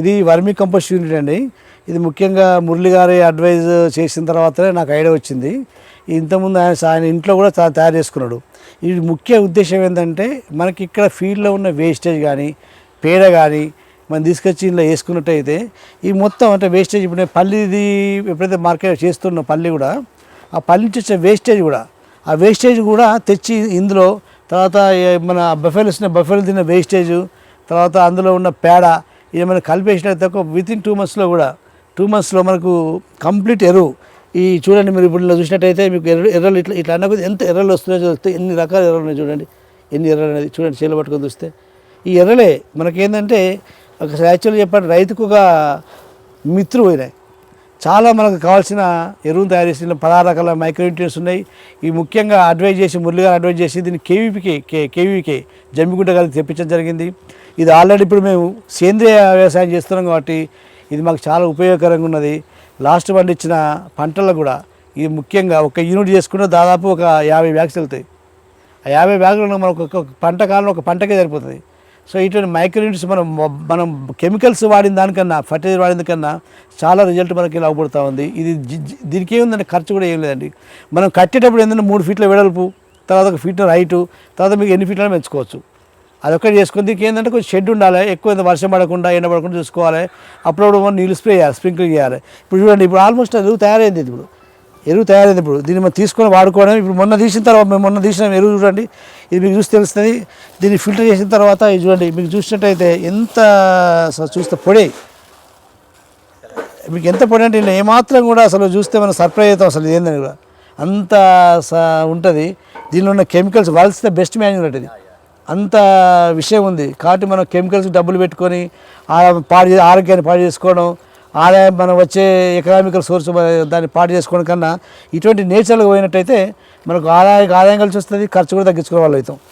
ఇది vermi compost unit అండి. ఇది ముఖ్యంగా మురళి గారి అడ్వైజ్ చేసిన తర్వాతనే నాకు ఐడియా వచ్చింది. ఇంతకుముందు ఆయన ఆయన ఇంట్లో కూడా తయారు చేసుకున్నాడు. ఇది ముఖ్య ఉద్దేశం ఏంటంటే మనకి ఇక్కడ ఫీల్డ్లో ఉన్న వేస్టేజ్ కానీ పేడ కానీ మనం తీసుకొచ్చి ఇంట్లో వేసుకున్నట్టయితే ఈ మొత్తం అంటే వేస్టేజ్ ఇప్పుడు నేను పల్లిది ఎప్పుడైతే మార్కెట్ చేస్తున్న పల్లి కూడా ఆ పల్లి నుంచి వచ్చే వేస్టేజ్ కూడా ఆ వేస్టేజ్ కూడా తెచ్చి ఇందులో తర్వాత మన బఫెల్స్ బఫెల్ తిన్న వేస్టేజ్ తర్వాత అందులో ఉన్న పేడ ఏమైనా మనం కలిపేసినట్టు తక్కువ. విత్ ఇన్ టూ మంత్స్లో కూడా టూ మంత్స్లో మనకు కంప్లీట్ ఎరువు ఈ చూడండి మీరు ఇప్పుడు చూసినట్టయితే మీకు ఎర్ర ఎర్రలు ఇట్లా ఇట్లా అన్న ఎంత ఎర్రలు వస్తున్నాయో చూస్తే ఎన్ని రకాల ఎర్రలు ఉన్నాయి చూడండి. ఎన్ని ఎర్రలు అనేది చూడండి చీల పట్టుకొని చూస్తే. ఈ ఎర్రలే మనకేంటంటే ఒక యాక్చువల్గా చెప్పండి రైతుకు ఒక మిత్రు పోయినాయి. చాలా మనకు కావాల్సిన ఎరువును తయారు చేసిన పదహారు రకాల మైక్రోన్యూట్రియన్స్ ఉన్నాయి. ఈ ముఖ్యంగా అడ్వైజ్ చేసి మురళి గారు అడ్వైజ్ చేసి దీన్ని కేవీపీకే కే కేవీకే జమ్మిగుంట గారికి తెప్పించడం జరిగింది. ఇది ఆల్రెడీ ఇప్పుడు మేము సేంద్రియ వ్యవసాయం చేస్తున్నాం కాబట్టి ఇది మాకు చాలా ఉపయోగకరంగా ఉన్నది. లాస్ట్ పండించిన పంటలకు కూడా ఇది ముఖ్యంగా ఒక యూనిట్ చేసుకుంటే దాదాపు ఒక యాభై బ్యాగ్స్ వెళ్తాయి. ఆ యాభై బ్యాగులు మనకు ఒక పంట కాలంలో ఒక పంటకే సరిపోతుంది. సో ఇటువంటి మైక్రోన్యూట్స్ మనం మనం కెమికల్స్ వాడిన దానికన్నా ఫర్టిలైజర్ వాడిన కన్నా చాలా రిజల్ట్ మనకి లాభపడుతూ ఉంది. ఇది దీనికి ఏముందంటే ఖర్చు కూడా ఏం లేదండి. మనం కట్టేటప్పుడు ఏంటంటే మూడు ఫీట్ల వెడల్పు తర్వాత ఒక ఫీట్ హైటు తర్వాత మీకు ఎన్ని ఫీట్లను పెంచుకోవచ్చు. అదొక్కటి చేసుకుని దీనికి ఏంటంటే కొంచెం షెడ్ ఉండాలి. ఎక్కువ వర్షం పడకుండా ఎండ పడకుండా చూసుకోవాలి. అప్పుడప్పుడు మనం నీళ్ళు స్ప్రే చేయాలి స్ప్రింక్లర్ చేయాలి. ఇప్పుడు చూడండి ఇప్పుడు ఆల్మోస్ట్ ఎరువు తయారైంది ఇప్పుడు. ఎరువు తయారైంది ఇప్పుడు. దీన్ని మనం తీసుకొని వాడుకోవడం ఇప్పుడు మొన్న తీసిన తర్వాత మేము మొన్న తీసిన ఎరువు చూడండి. ఇది మీకు చూసి తెలుస్తుంది. దీన్ని ఫిల్టర్ చేసిన తర్వాత ఇది చూడండి మీకు చూసినట్టయితే ఎంత చూస్తే పొడి. మీకు ఎంత పొడి అంటే ఏమాత్రం కూడా అసలు చూస్తే మనం సర్ప్రైజ్ అవుతాం అసలు ఏందని కూడా. అంత స- ఉంటుంది. దీనిలో ఉన్న కెమికల్స్ వరల్డ్స్ బెస్ట్ మ్యాన్యుల్ ఇది అంత విషయం ఉంది. కాబట్టి మనం కెమికల్స్ డబ్బులు పెట్టుకొని పాడు ఆరోగ్యాన్ని పాడు చేసుకోవడం ఆదాయం మనం వచ్చే ఎకనామికల్ సోర్స్ దాన్ని పాడు చేసుకోవడం కన్నా ఇటువంటి నేచర్లకు పోయినట్టయితే మనకు ఆదాయ ఆదాయం కలిసి వస్తుంది ఖర్చు కూడా తగ్గించుకునే వాళ్ళు అవుతాం.